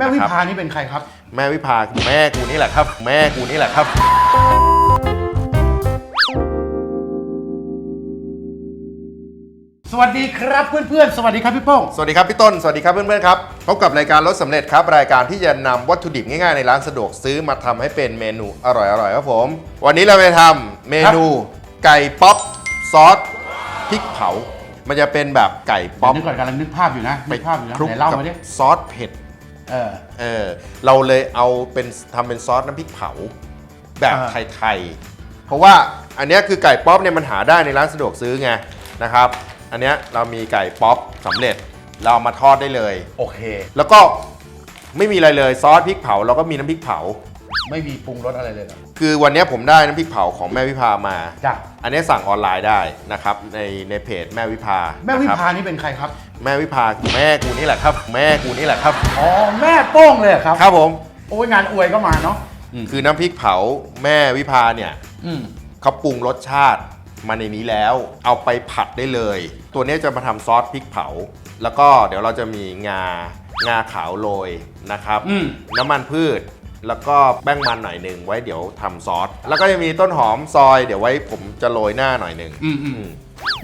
แม่วินะครับภานี่เป็นใครครับ แม่วิภาแม่กูนี่แหละครับ แม่กูนี่แหละครับ สวัสดีครับเพื่อนๆ สวัสดีครับพี่โป้ง สวัสดีครับพี่ต้น สวัสดีครับเพื่อนๆครับ พบกับรายการรถสำเร็จครับ รายการที่จะนำวัตถุดิบง่ายๆในร้านสะดวกซื้อมาทำให้เป็นเมนูอร่อยๆครับผม วันนี้เราไปทำเมนูไก่ป๊อปซอสพริกเผา มันจะเป็นแบบไก่ป๊อปนึกก่อนกำลังนึกภาพอยู่นะไปนึกภาพอยู่นะคลุกไหนเล่ากับมาดิ ซอสเผ็ด เออ เออเราเลยเอาเป็นทำเป็นซอสน้ำพริกเผา แบบอ่า ไทยๆ เพราะว่าอันเนี้ยคือไก่ป๊อปเนี่ยมันหาได้ในร้านสะดวกซื้อไงนะครับ อันเนี้ยเรามีไก่ป๊อปสำเร็จเราเอามาทอดได้เลย โอเค แล้วก็ไม่มีอะไรเลยซอสพริกเผาเราก็มีน้ำพริกเผา ไม่มีปรุงรสอะไรเลยเหรอคือวันเนี้ยผมได้น้ำพริกเผาของแม่วิภามา จ้ะอันเนี้ยสั่งออนไลน์ได้นะครับในในเพจแม่วิภาแม่วินะครับภานี่เป็นใครครับ แม่วิภาแม่กูนี่แหละครับ แม่กูนี่แหละครับ อ๋อ แม่โป้งเลยเหรอครับ ครับผม โอ้ยงานอวยก็มาเนาะคือน้ำพริกเผาแม่วิภาเนี่ยอืม เขาปรุงรสชาติมาในนี้แล้ว เอาไปผัดได้เลย ตัวนี้จะมาทำซอสพริกเผา แล้วก็เดี๋ยวเราจะมีงางาขาวโรยนะครับ อืม น้ำมันพืช แล้วก็แป้งมันหน่อยหนึ่งไว้เดี๋ยวทำซอส แล้วก็จะมีต้นหอมซอย เดี๋ยวไว้ผมจะโรยหน้าหน่อยหนึ่งอืมอืม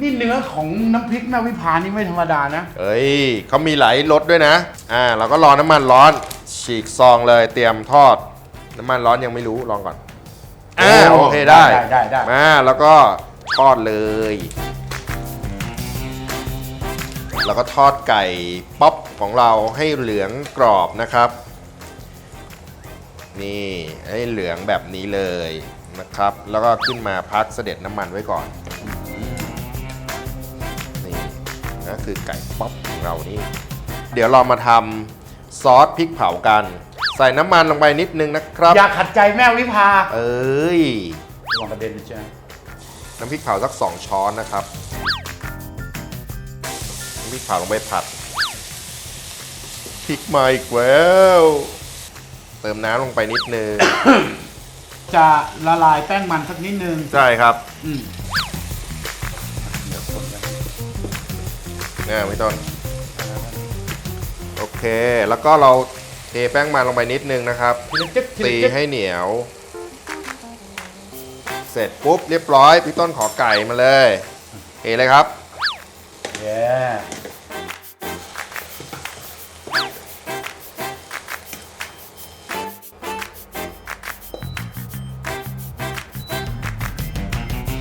นี่เนื้อของน้ำพริกแม่วิภานี่ไม่ธรรมดานะ เอ้ยเขามีหลายรสด้วยนะ อ่าเราก็รอน้ำมันร้อน ฉีกซองเลยเตรียมทอด น้ำมันร้อนยังไม่รู้ลองก่อนอ่าโอ้โอเคได้ได้ได้ได้ มาแล้วก็ทอดเลย แล้วก็ทอดไก่ป๊อปของเราให้เหลืองกรอบนะครับ นี่ให้เหลืองแบบนี้เลยนะครับ แล้วก็ขึ้นมาพักเสด็จน้ำมันไว้ก่อน นี่นั่นคือไก่ป๊อปของเรานี่ เดี๋ยวเรามาทำซอสพริกเผากัน ใส่น้ำมันลงไปนิดนึงนะครับ อย่าขัดใจแม่วิภาเอ้ย ลองประเด็นนะจ๊ะน้ำพริกเผาสัก 2 ช้อนนะครับ น้ำพริกเผาลงไปผัดพริกมาอีกแล้วเติมน้ำลงไปนิดนึง จะละลายแป้งมันสักนิดนึง ใช่ครับอืมเดี๋ยวคนกันง่ายไม่ต้นโอเค แล้วก็เราเทแป้งมันลงไปนิดนึงนะครับ ทีละจึ๊กทีตีละจึ๊กให้เหนียว เสร็จปุ๊บเรียบร้อย พี่ต้นขอไก่มาเลยเทเลยครับ เย้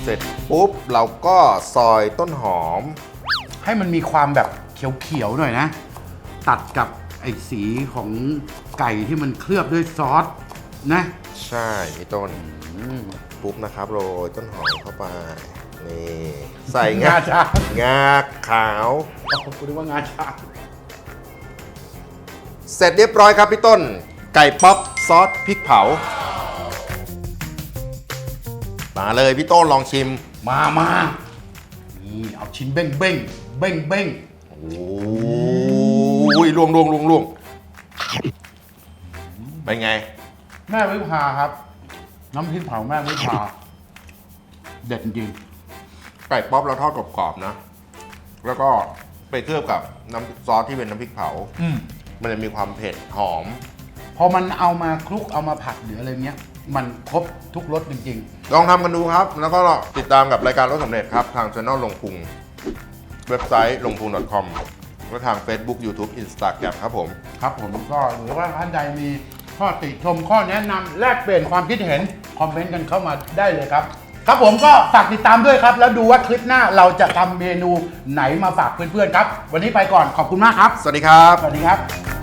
เสร็จปุ๊บเราก็ซอยต้นหอม ให้มันมีความแบบเขียวๆหน่อยนะ ตัดกับไอ้สีของไก่ที่มันเคลือบด้วยซอสนะ ใช่พี่ต้นอืมปุ๊บนะครับโรยต้นหอมเข้าไปนี่ใส่งางาช้าง งาขาวโอ้โหคุณนึกว่างาช้างเสร็จเรียบร้อยครับพี่ต้น ไก่ป๊อปซอสพริกเผา มาเลยพี่ต้นลองชิม มามานี่เอาชิ้นเบ้งเบ้งเบ้งเบ้งโอ้ยลวงลวงลวงลวงเป็นไง แม่วิภาครับ น้ำพริกเผาแม่วิภา เด็ดจริงไก่ป๊อปเราทอดกรอบๆนะ แล้วก็ไปเคลือบกับน้ำซอสที่เป็นน้ำพริกเผาอืมมันจะมีความเผ็ดหอม พอมันเอามาคลุกเอามาผัดหรืออะไรเงี้ย มันครบทุกรสจริง ลองทำกันดูครับ แล้วก็ติดตามกับรายการรถสำเร็จครับ ทางช่องลงพุง เว็บไซต์ลงพุง .com และทาง Facebook YouTube Instagram ครับผม ๆ ครับผมก็หรือว่าท่านใดมีข้อติชมข้อแนะนำแลกเปลี่ยนความคิดเห็น คอมเมนต์กันเข้ามาได้เลยครับ ครับผมก็ฝากติดตามด้วยครับ แล้วดูว่าคลิปหน้าเราจะทำเมนูไหนมาฝากเพื่อนๆครับ วันนี้ไปก่อนขอบคุณมากครับ สวัสดีครับ สวัสดีครับ